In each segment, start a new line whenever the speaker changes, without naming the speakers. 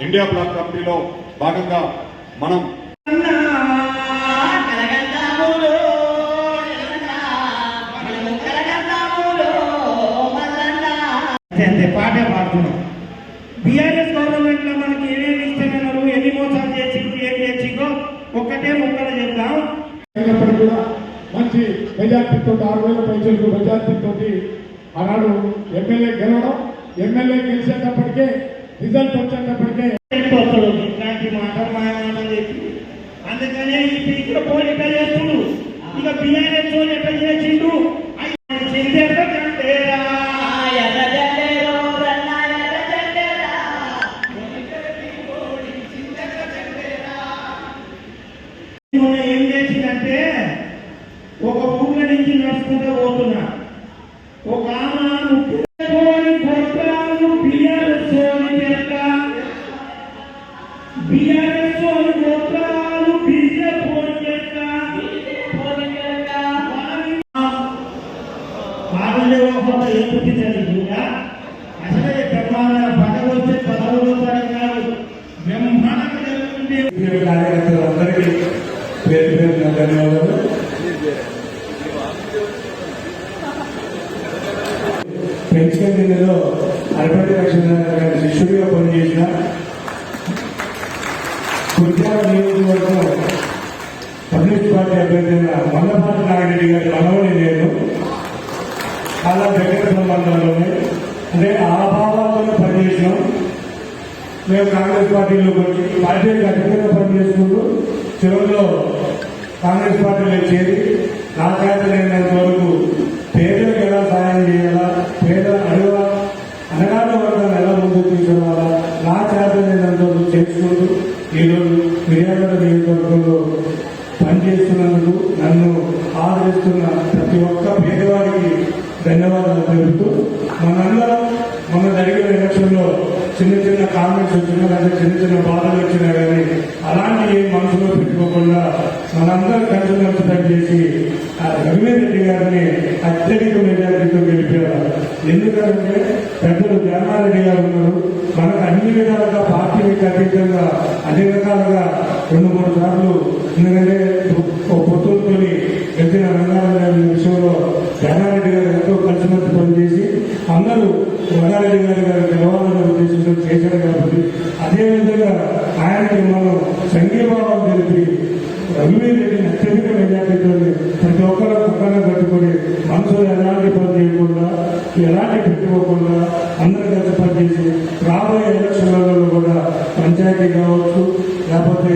India black కమిటీలో భాగంగా మనం
పాటే పాడుతున్నాం. బీఆర్ఎస్ గవర్నమెంట్లో మనకి ఏమేమి ఇష్టమైనారు ఎన్ని మోసాలు చేసిండు ఏం చేసిందో ఒక్కటే ముక్కలు చెప్తాం
అయినప్పటికీ కూడా మంచి మెజార్టీతో ఆరు వేల పైసలకు మెజార్టీతో ఆనాడు ఎమ్మెల్యే గెలవడం ఎమ్మెల్యే గెలిచేటప్పటికే రిజల్ట్ వచ్చేటప్పటికే
వస్తాడు ఇట్లాంటి మాట మాయమాటలు చెప్పి. అందుకనే ఈ పీకుల పోటీ చేస్తుడు? ఇక బిఆర్ఎస్ ఎట్లా చేసిండు? ఏం చేసిందంటే ఒక ఊళ్ళ నుంచి నడుచుకుంటూ పోతున్నా. ఒక ఆమె
పెన్షన్ జిల్లాలో అరపతి లక్షల గారి శిష్యుడిగా పనిచేసిన కుర్జా నియోజకవర్గం కమ్యూనిస్ట్ పార్టీ అభ్యర్థి అయిన మందపాటి నాగిరెడ్డి గారి మనవని నేను. చాలా దగ్గర సంబంధాల్లోనే అంటే ఆ భావాల్లోనే పనిచేసినాం. మేము కాంగ్రెస్ పార్టీలో పార్టీ అధికంగా పనిచేసుకుంటూ చివరిలో కాంగ్రెస్ పార్టీలో చేరి నా చేత లేనంత మనందరూ కలిసి కలిసి పనిచేసి ఆ రఘువీర్ రెడ్డి గారిని అత్యధిక మెజారిటీతో గెలిపేవారు. ఎందుకంటే పెద్దలు జగన్నారెడ్డి గారు ఉన్నారు. మనకు అన్ని విధాలుగా పార్టీకి అతీతంగా అన్ని రకాలుగా రెండు మూడు సార్లు ఎందుకంటే పొత్తులతోని పొత్తులతో గెలిచిన రంగారెడ్డి విషయంలో జగన్నారెడ్డి గారు ఎంతో కలిసిమెలిసి పనిచేసి అందరూ రంగారెడ్డి గారి గారు గెలవాలనే ఉద్దేశంతో చేశారు కాబట్టి అదేవిధంగా ఆయనకి మనం సంఘీభావం తెలిపి రెడ్డిని అత్యధిక మెజార్టీతో ప్రతి ఒక్కరూ పక్కన కట్టుకొని మనసులో ఎలాంటి పని చేయకుండా ఎలాంటి పెట్టుకోకుండా అందరూ కలిసి పనిచేసి రాబోయే ఎలక్షన్లలో కూడా పంచాయతీ కావచ్చు లేకపోతే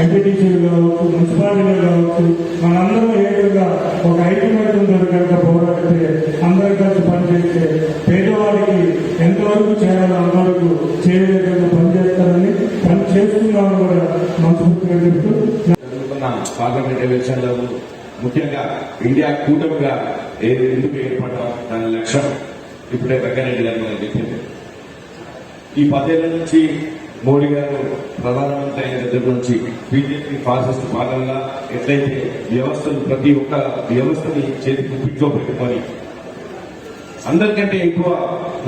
ఎంపీటీసీలు కావచ్చు మున్సిపాలిటీలు కావచ్చు మనందరం ఏకంగా ఒక ఐక్యమత్యంతో కనుక పోరాడితే అందరూ కలిసి పనిచేస్తే పేదవాడికి ఎంతవరకు చేయాలో అంతవరకు
చేయలేదు పార్లమెంట్ ఎలక్షన్లో ముఖ్యంగా ఇండియా కూటమిగా ఏది ఎందుకు ఏర్పడడం దాని లక్ష్యం ఇప్పుడే వెంకరెడ్డి గారు మనకు చెప్పింది ఈ పదేళ్ళ నుంచి మోడీ గారు ప్రధానమంత్రి అయిన దగ్గర నుంచి బీజేపీ ఫాసిస్ట్ భాగంగా ఎట్లయితే వ్యవస్థను ప్రతి ఒక్క వ్యవస్థని చేతికి పిచ్చో పెట్టుకొని అందరికంటే ఎక్కువ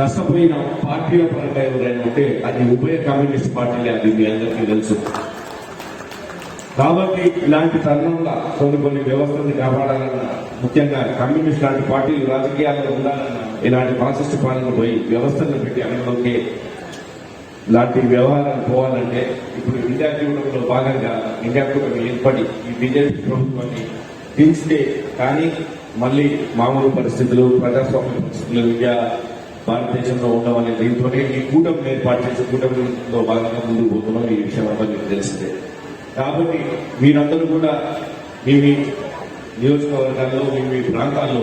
నష్టపోయిన పార్టీల పరంగా ఎవరైనా ఉంటే అది ఉభయ కమ్యూనిస్ట్ పార్టీలే అది మీ అందరికీ తెలుసు. కాబట్టి ఇలాంటి తరుణంలో కొన్ని కొన్ని వ్యవస్థల్ని కాపాడాలన్నా ముఖ్యంగా కమ్యూనిస్ట్ లాంటి పార్టీలు రాజకీయాల్లో ఉండాలన్నా ఇలాంటి ఫాసిస్ట్ పాలన పోయి వ్యవస్థలను పెట్టి అమలులోకి లాంటి వ్యవహారాలు పోవాలంటే ఇప్పుడు ఇండియా కూటమిలో భాగంగా ఇండియా కూటమి ఏర్పడి ఈ బీజేపీ ప్రభుత్వాన్ని దించితే కానీ మళ్ళీ మామూలు పరిస్థితులు ప్రజాస్వామ్య పరిస్థితులు ఇండియా భారతదేశంలో ఉండవనే దీంతోనే ఈ కూటమి ఏర్పాటు చేసే కూటమిలో భాగంగా ముందుకు పోతున్నాం. ఈ విషయం అందరికీ తెలిసిందే. కాబట్టి మీరందరూ కూడా మీ మీ నియోజకవర్గాల్లో మీ మీ ప్రాంతాల్లో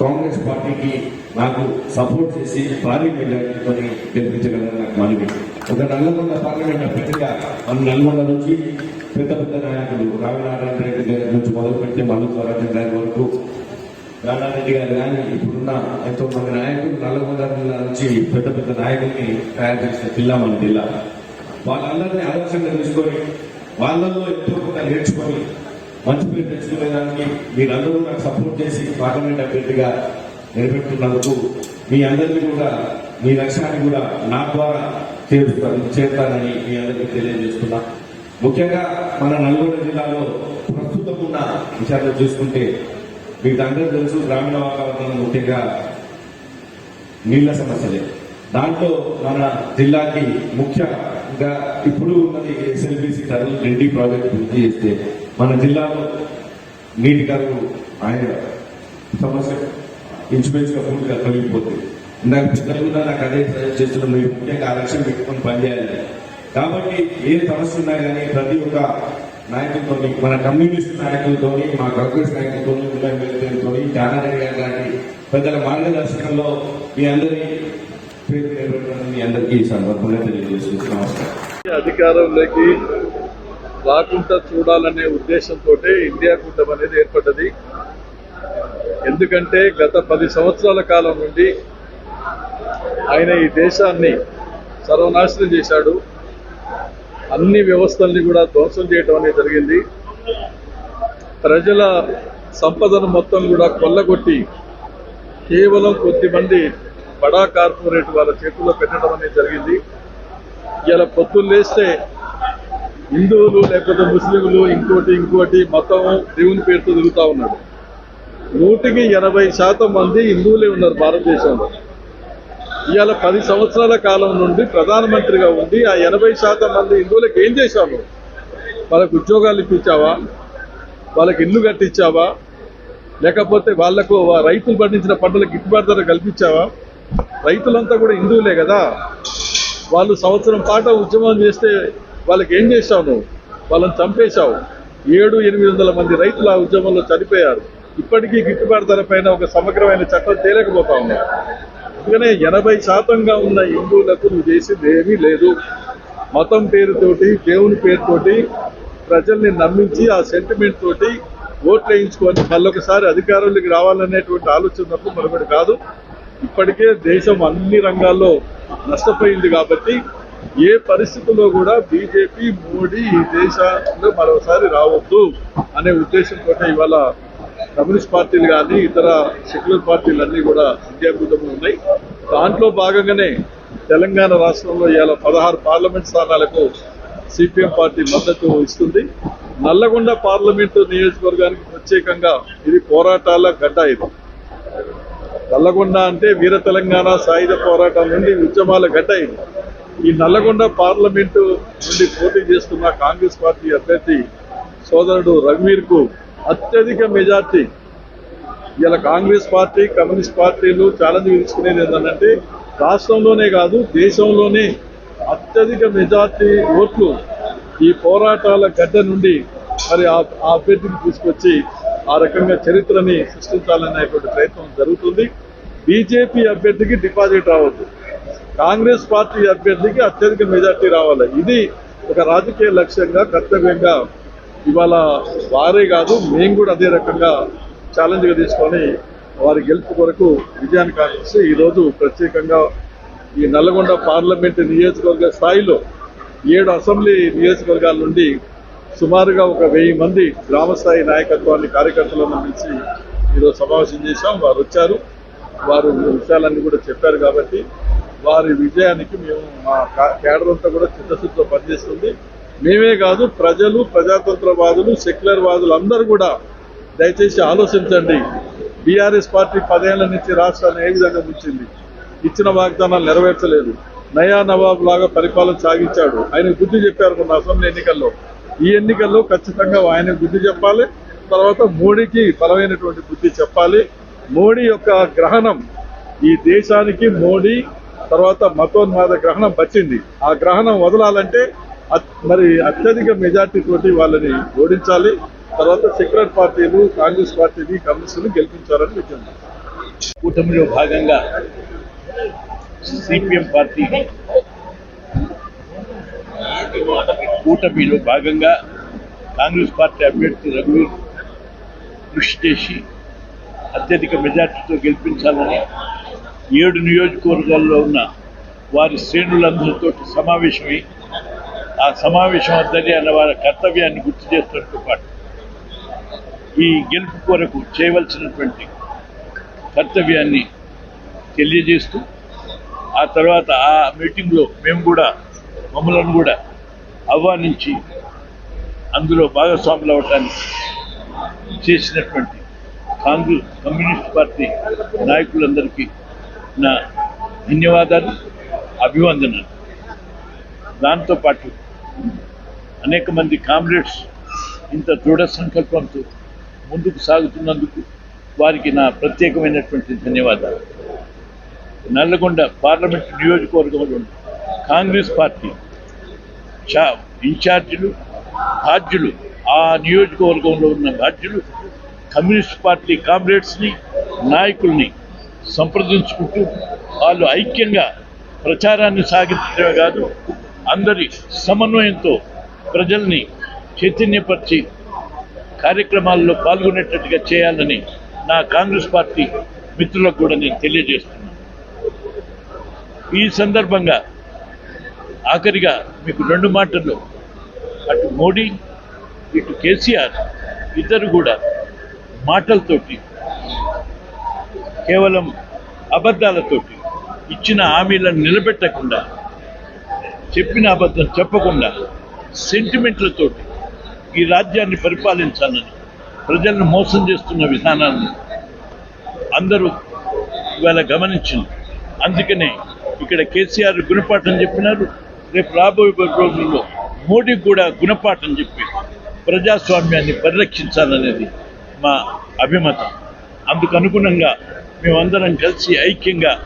కాంగ్రెస్ పార్టీకి నాకు సపోర్ట్ చేసి భారీ మెజార్టీతో గెలిపించగలని నాకు మనవి. ఒక నల్లగొండ పార్లమెంట్ అభ్యర్థిగా మన నల్గొండ నుంచి పెద్ద పెద్ద నాయకులు రామనారాయణ రెడ్డి గారి నుంచి మొదలుపెట్టి మల్లు స్వరాజ్యం గారి వరకు రామారెడ్డి గారు కానీ ఇప్పుడున్న ఎంతో మంది నాయకులు నల్లగొండ జిల్లా నుంచి పెద్ద పెద్ద నాయకుల్ని తయారు చేసిన జిల్లా మన జిల్లా. వాళ్ళందరినీ ఆదర్శంగా తీసుకొని వాళ్ళల్లో ఎంతో కొంత నేర్చుకొని మంచి పేరు తెచ్చుకునేదానికి మీరందరూ నాకు సపోర్ట్ చేసి పార్లమెంట్ అభ్యర్థిగా నిలబెట్టున్నందుకు మీ అందరినీ కూడా మీ లక్ష్యాన్ని కూడా నా ద్వారా చేరుస్తాను చేరుతానని మీ అందరికీ తెలియజేస్తున్నా. ముఖ్యంగా మన నల్గొండ జిల్లాలో ప్రస్తుతం ఉన్న విషయాలు చూసుకుంటే మీకు అందరూ తెలుసు గ్రామీణ వాతావరణం ముఖ్యంగా నీళ్ళ సమస్యలే. దాంట్లో మన జిల్లాకి ముఖ్య ఇంకా ఇప్పుడు ఉన్నది ఎస్ఎల్బిసి కరువు రెడ్డి ప్రాజెక్ట్ పూర్తి చేస్తే మన జిల్లాలో నీటి కరువు ఆయన సమస్య ఇంచుమించుగా పూర్తిగా తొలగిపోతుంది ఇందాక పెద్దలు కూడా నాకు అదే సజెస్ట్ చేస్తున్నాం మీరు ముఖ్యంగా ఆ లక్ష్యం పెట్టుకొని పనిచేయాలి. కాబట్టి ఏ సమస్య ఉన్నా కానీ ప్రతి ఒక్క నాయకులతో మన కమ్యూనిస్ట్ నాయకులతో మా కాంగ్రెస్ నాయకులతో ఎమ్మెల్యేలతో జానారెడ్డి గారు లాంటి పెద్దల మార్గదర్శకంలో మీ అందరి పేరు నిలబెట్టడం మీ అందరికీ సందర్భంగా నమస్కారం
అధికారంలోకి రాకుండా చూడాలనే ఉద్దేశంతో ఇండియా కూటమి అనేది ఏర్పడ్డది. ఎందుకంటే గత పది సంవత్సరాల కాలం నుండి ఆయన ఈ దేశాన్ని సర్వనాశనం చేశాడు. అన్ని వ్యవస్థల్ని కూడా ధ్వంసం చేయడం అనేది జరిగింది. ప్రజల సంపదను మొత్తం కూడా కొల్లగొట్టి కేవలం కొద్దిమంది బడా కార్పొరేట్ వాళ్ళ చేతుల్లో పెట్టడం అనేది జరిగింది. ఇలా పొద్దున్న లేస్తే హిందువులు లేకపోతే ముస్లింలు ఇంకోటి ఇంకోటి మతం దేవుని పేరుతో తిరుగుతా ఉన్నాడు నూటికి ఎనభై శాతం మంది హిందువులే ఉన్నారు భారతదేశంలో. ఇవాళ పది సంవత్సరాల కాలం నుండి ప్రధానమంత్రిగా ఉండి ఆ ఎనభై శాతం మంది హిందువులకు ఏం చేశావు? వాళ్ళకు ఉద్యోగాలు ఇప్పించావా? వాళ్ళకి ఇల్లు కట్టించావా? లేకపోతే వాళ్ళకు వా- రైతులు పండించిన పంటలకు గిట్టుబాటు ధర కల్పించావా? రైతులంతా కూడా హిందువులే కదా? వాళ్ళు సంవత్సరం పాట ఉద్యమం చేస్తే వాళ్ళకి ఏం చేశావు నువ్వు? వాళ్ళని చంపేశావు. ఏడు ఎనిమిది వందల మంది రైతులు ఆ ఉద్యమంలో చనిపోయారు. ఇప్పటికీ గిట్టుబాటు ధర పైన ఒక సమగ్రమైన చట్టం తేలేకపోతా ఉన్నారు అందుకనే ఎనభై శాతంగా ఉన్న హిందువులకు నువ్వు చేసింది ఏమీ లేదు. మతం పేరుతోటి దేవుని పేరుతోటి ప్రజల్ని నమ్మించి ఆ సెంటిమెంట్ తోటి ఓట్లు వేయించుకొని మళ్ళొకసారి అధికారంలోకి రావాలనేటువంటి ఆలోచన తప్ప మరొకటి కాదు. ఇప్పటికే దేశం అన్ని రంగాల్లో నష్టపోయింది కాబట్టి ఏ పరిస్థితుల్లో కూడా బీజేపీ మోడీ ఈ దేశంలో మరోసారి రావద్దు అనే ఉద్దేశంతో ఇవాళ కమ్యూనిస్ట్ పార్టీలు కానీ ఇతర సెక్యులర్ పార్టీలు అన్నీ కూడా ఇండియా ఉన్నాయి. దాంట్లో భాగంగానే తెలంగాణ రాష్ట్రంలో ఇవాళ పదహారు పార్లమెంట్ స్థానాలకు సిపిఎం పార్టీ మద్దతు ఇస్తుంది. నల్లగొండ పార్లమెంటు నియోజకవర్గానికి ప్రత్యేకంగా ఇది పోరాటాల గడ్డ ఇది. నల్లగొండ అంటే వీర తెలంగాణ సాయుధ పోరాటం నుండి ఉద్యమాల గడ్డ ఈ నల్లగొండ పార్లమెంటు నుండి పోటీ చేస్తున్న కాంగ్రెస్ పార్టీ అభ్యర్థి సోదరుడు రఘువీర్కు అత్యధిక మెజార్టీ. ఇలా కాంగ్రెస్ పార్టీ కమ్యూనిస్ట్ పార్టీలు ఛాలెంజ్ తీసుకునేది ఏంటంటే రాష్ట్రంలోనే కాదు దేశంలోనే అత్యధిక మెజార్టీ ఓట్లు ఈ పోరాటాల గడ్డ నుండి మరి ఆ అభ్యర్థిని తీసుకొచ్చి ఆ రకంగా చరిత్రని సృష్టించాలనేటువంటి ప్రయత్నం జరుగుతుంది. బీజేపీ అభ్యర్థికి డిపాజిట్ రావద్దు. కాంగ్రెస్ పార్టీ అభ్యర్థికి అత్యధిక మెజార్టీ రావాలి. ఇది ఒక రాజకీయ లక్ష్యంగా కర్తవ్యంగా ఇవాళ వారే కాదు మేము కూడా అదే రకంగా ఛాలెంజ్గా తీసుకొని వారి గెలుపు కొరకు విజయాన్ని కాంక్షిస్తూ ఈరోజు ప్రత్యేకంగా ఈ నల్లగొండ పార్లమెంటు నియోజకవర్గ స్థాయిలో ఏడు అసెంబ్లీ నియోజకవర్గాల నుండి సుమారుగా ఒక వెయ్యి మంది గ్రామస్థాయి నాయకత్వాన్ని కార్యకర్తలను పిలిచి ఈరోజు సమావేశం చేశాం. వారు వచ్చారు. వారు విషయాలన్నీ కూడా చెప్పారు కాబట్టి వారి విజయానికి మేము మా కేడర్ అంతా కూడా చిత్తశుద్ధితో పనిచేస్తుంది. మేమే కాదు ప్రజలు ప్రజాతంత్రవాదులు సెక్యులర్ వాదులు అందరూ కూడా దయచేసి ఆలోచించండి. బీఆర్ఎస్ పార్టీ పదేళ్ళ నుంచి రాష్ట్రాన్ని ఏ విధంగా ఉంచింది ఇచ్చిన వాగ్దానాలు నెరవేర్చలేదు. నయా నవాబ్ లాగా పరిపాలన సాగించాడు. ఆయన బుద్ధి చెప్పారు మొన్న అసెంబ్లీ ఎన్నికల్లో. ఈ ఎన్నికల్లో ఖచ్చితంగా ఆయన బుద్ధి చెప్పాలి. తర్వాత మోడీకి బలమైనటువంటి బుద్ధి చెప్పాలి. మోడీ యొక్క గ్రహణం ఈ దేశానికి మోడీ తర్వాత మతోన్మాద గ్రహణం వచ్చింది. ఆ గ్రహణం వదలాలంటే మరి అత్యధిక మెజార్టీ తోటి వాళ్ళని ఓడించాలి. తర్వాత సెక్యులర్ పార్టీలు కాంగ్రెస్ పార్టీని కమ్యూనిస్టులు గెలిపించాలని విజ్ఞప్తి.
కూటమిలో భాగంగా సిపిఎం పార్టీ కూటమిలో భాగంగా కాంగ్రెస్ పార్టీ అభ్యర్థి రఘువీర్ కృషి చేసి అత్యధిక మెజార్టీతో గెలిపించాలని ఏడు నియోజకవర్గాల్లో ఉన్న వారి శ్రేణులందరితో సమావేశమై ఆ సమావేశం వద్దని అన్న వారి కర్తవ్యాన్ని గుర్తు చేస్తున్నట్టు పాటు ఈ గెలుపు కొరకు చేయవలసినటువంటి కర్తవ్యాన్ని తెలియజేస్తూ ఆ తర్వాత ఆ మీటింగ్లో మేము కూడా మమ్మలను కూడా ఆహ్వానించి అందులో భాగస్వాములు అవ్వటానికి చేసినటువంటి కాంగ్రెస్ కమ్యూనిస్ట్ పార్టీ నాయకులందరికీ నా ధన్యవాదాలు అభివందనాలు. దాంతోపాటు అనేక మంది కామ్రేడ్స్ ఇంత దృఢ సంకల్పంతో ముందుకు సాగుతున్నందుకు వారికి నా ప్రత్యేకమైనటువంటి ధన్యవాదాలు. నల్లగొండ పార్లమెంట్ నియోజకవర్గంలో కాంగ్రెస్ పార్టీ. చా ఇన్ఛార్జీలు బాధ్యులు ఆ నియోజకవర్గంలో ఉన్న బాధ్యులు కమ్యూనిస్ట్ పార్టీ కామ్రేడ్స్ని నాయకుల్ని సంప్రదించుకుంటూ వాళ్ళు ఐక్యంగా ప్రచారాన్ని సాగించడమే కాదు అందరి సమన్వయంతో ప్రజల్ని చైతన్యపరిచి కార్యక్రమాల్లో పాల్గొనేటట్టుగా చేయాలని నా కాంగ్రెస్ పార్టీ మిత్రులకు కూడా నేను తెలియజేస్తున్నాను. ఈ సందర్భంగా ఆఖరిగా మీకు రెండు మాటల్లో అటు మోడీ ఇటు కేసీఆర్ ఇద్దరు కూడా మాటలతోటి కేవలం అబద్ధాలతోటి ఇచ్చిన హామీలను నిలబెట్టకుండా చెప్పిన అబద్ధం చెప్పకుండా సెంటిమెంట్లతోటి ఈ రాజ్యాన్ని పరిపాలించాలని ప్రజలను మోసం చేస్తున్న విధానాన్ని అందరూ ఇవాళ గమనించింది. అందుకనే ఇక్కడ కేసీఆర్ గుణపాఠం చెప్పినారు. రేపు రాబోయే రోజుల్లో మోడీ కూడా గుణపాఠం చెప్పి ప్రజాస్వామ్యాన్ని పరిరక్షించాలనేది మా అభిమతం. అందుకు అనుగుణంగా మేమందరం కలిసి ఐక్యంగా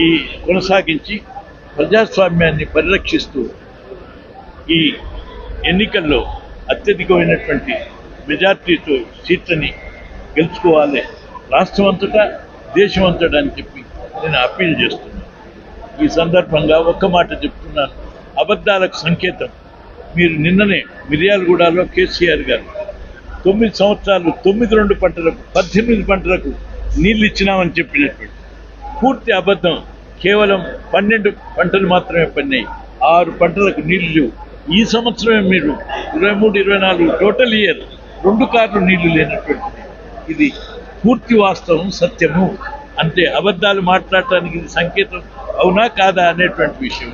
ఈ కొనసాగించి ప్రజాస్వామ్యాన్ని పరిరక్షిస్తూ ఈ ఎన్నికల్లో అత్యధికమైనటువంటి మెజార్టీతో సీట్లని గెలుచుకోవాలి. రాష్ట్రం అంతటా దేశం అంతటా అని చెప్పి నేను అప్పీల్ చేస్తున్నాను. ఈ సందర్భంగా ఒక్క మాట చెప్తున్నాను. అబద్ధాలకు సంకేతం. మీరు నిన్ననే మిర్యాలగూడలో కేసీఆర్ గారు తొమ్మిది సంవత్సరాలు తొమ్మిది రెండు పంటలకు పద్దెనిమిది పంటలకు నీళ్ళు ఇచ్చినామని చెప్పినటువంటి పూర్తి అబద్ధం. కేవలం పన్నెండు పంటలు మాత్రమే పన్నాయి ఆరు పంటలకు నీళ్ళు లేవు. ఈ సంవత్సరమే మీరు ఇరవై మూడు ఇరవై నాలుగు టోటల్ ఇయర్ రెండు కార్లు నీళ్ళు లేనటువంటిది. ఇది పూర్తి వాస్తవం సత్యము. అంటే అబద్ధాలు మాట్లాడటానికి ఇది సంకేతం అవునా కాదా అనేటువంటి విషయం.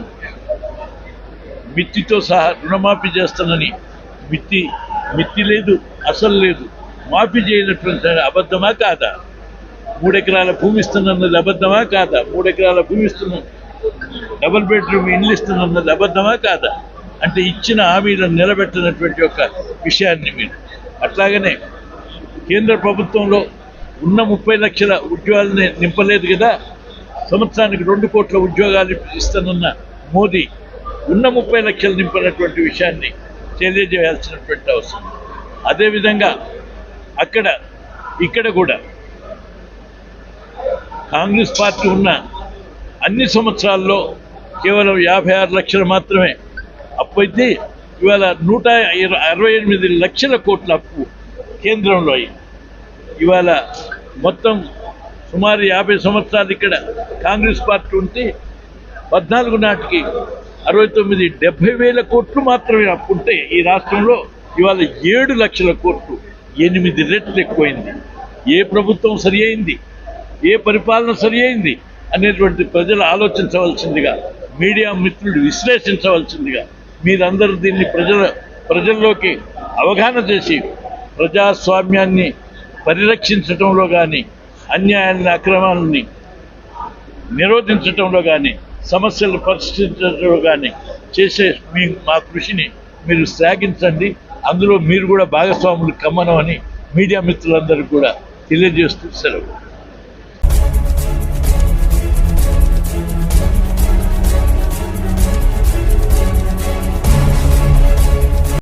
మిత్తితో సహా రుణమాఫీ చేస్తానని మిత్తి మిత్తి లేదు అసలు లేదు. మాఫీ చేయనటువంటి అబద్ధమా కాదా? మూడెకరాల భూమి ఇస్తున్నది అబద్ధమా కాదా? మూడెకరాల భూమి ఇస్తున్న డబుల్ బెడ్రూమ్ ఇల్లు ఇస్తున్నది అబద్ధమా కాదా? అంటే ఇచ్చిన హామీలను నిలబెట్టినటువంటి ఒక విషయాన్ని మీరు. అట్లాగనే కేంద్ర ప్రభుత్వంలో ఉన్న ముప్పై లక్షల ఉద్యోగాలని నింపలేదు కదా? సంవత్సరానికి రెండు కోట్ల ఉద్యోగాలు ఇస్తానన్న మోదీ ఉన్న ముప్పై లక్షలు నింపినటువంటి విషయాన్ని తెలియజేయాల్సినటువంటి అవసరం. అదేవిధంగా అక్కడ ఇక్కడ కూడా కాంగ్రెస్ పార్టీ ఉన్న అన్ని సంవత్సరాల్లో కేవలం యాభై ఆరు లక్షలు మాత్రమే అప్పు అయితే ఇవాళ నూట అరవై ఎనిమిది లక్షల కోట్ల అప్పు కేంద్రంలో అయింది ఇవాళ మొత్తం సుమారు యాభై సంవత్సరాలు ఇక్కడ కాంగ్రెస్ పార్టీ ఉంటే పద్నాలుగు నాటికి అరవై తొమ్మిది డెబ్బై వేల కోట్లు మాత్రమే అప్పుంటే ఈ రాష్ట్రంలో ఇవాళ ఏడు లక్షల కోట్లు. ఎనిమిది రెట్లు ఎక్కువైంది. ఏ ప్రభుత్వం సరి అయింది? ఏ పరిపాలన సరి అయింది? అనేటువంటి ప్రజలు ఆలోచించవలసిందిగా మీడియా మిత్రులు విశ్లేషించవలసిందిగా మీరందరూ దీన్ని ప్రజల ప్రజల్లోకి అవగాహన చేసి ప్రజాస్వామ్యాన్ని పరిరక్షించడంలో కానీ అన్యాయాన్ని అక్రమాలని నిరోధించడంలో కానీ సమస్యలు పరిష్కరించడంలో కానీ చేసే మీ మా కృషిని మీరు శ్లాఘించండి. అందులో మీరు కూడా భాగస్వాములు కమ్మనం అని మీడియా మిత్రులందరూ కూడా తెలియజేస్తూ సెలవు.